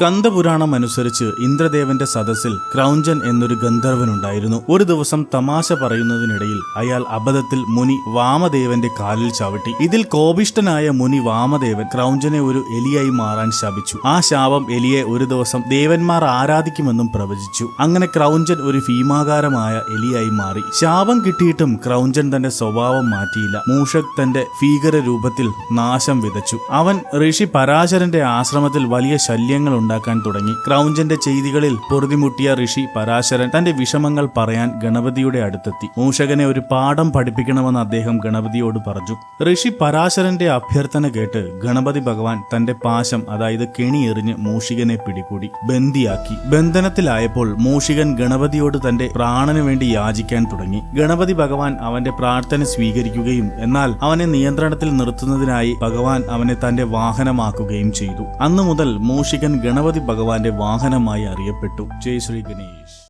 സ്കന്ദപുരാണം അനുസരിച്ച് ഇന്ദ്രദേവന്റെ സദസ്സിൽ ക്രൗഞ്ചൻ എന്നൊരു ഗന്ധർവനുണ്ടായിരുന്നു. ഒരു ദിവസം തമാശ പറയുന്നതിനിടയിൽ അയാൾ അബദ്ധത്തിൽ മുനി വാമദേവന്റെ കാലിൽ ചവിട്ടി. ഇതിൽ കോപിഷ്ടനായ മുനി വാമദേവൻ ക്രൗഞ്ചനെ ഒരു എലിയായി മാറാൻ ശപിച്ചു. ആ ശാപം എലിയെ ഒരു ദിവസം ദേവന്മാർ ആരാധിക്കുമെന്നും പ്രവചിച്ചു. അങ്ങനെ ക്രൗഞ്ചൻ ഒരു ഭീമാകാരമായ എലിയായി മാറി. ശാപം കിട്ടിയിട്ടും ക്രൗഞ്ചൻ തന്റെ സ്വഭാവം മാറ്റിയില്ല. മൂഷക് തന്റെ ഭീകര രൂപത്തിൽ നാശം വിതച്ചു. അവൻ ഋഷി പരാശരന്റെ ആശ്രമത്തിൽ വലിയ ശല്യങ്ങൾ ഉണ്ടാക്കാൻ തുടങ്ങി. ക്രൗഞ്ചന്റെ ചെയ്തികളിൽ പൊറുതിമുട്ടിയ ഋഷി പരാശരൻ തന്റെ വിഷമങ്ങൾ പറയാൻ ഗണപതിയുടെ അടുത്തെത്തി. മൂഷകനെ ഒരു പാഠം പഠിപ്പിക്കണമെന്ന് അദ്ദേഹം ഗണപതിയോട് പറഞ്ഞു. ഋഷി പരാശരന്റെ അഭ്യർത്ഥന കേട്ട് ഗണപതി ഭഗവാൻ തന്റെ പാശം അതായത് കെണി എറിഞ്ഞ് മൂഷികനെ പിടികൂടി ബന്ദിയാക്കി. ബന്ധനത്തിലായപ്പോൾ മൂഷികൻ ഗണപതിയോട് തന്റെ പ്രാണന് വേണ്ടി യാചിക്കാൻ തുടങ്ങി. ഗണപതി ഭഗവാൻ അവന്റെ പ്രാർത്ഥന സ്വീകരിക്കുകയും എന്നാൽ അവനെ നിയന്ത്രണത്തിൽ നിർത്തുന്നതിനായി ഭഗവാൻ അവനെ തന്റെ വാഹനമാക്കുകയും ചെയ്തു. അന്നു മുതൽ മൂഷികൻ ഗണപതി ഭഗവാന്റെ വാഹനമായി അറിയപ്പെട്ടു. ജയ് ശ്രീ ഗണേഷ്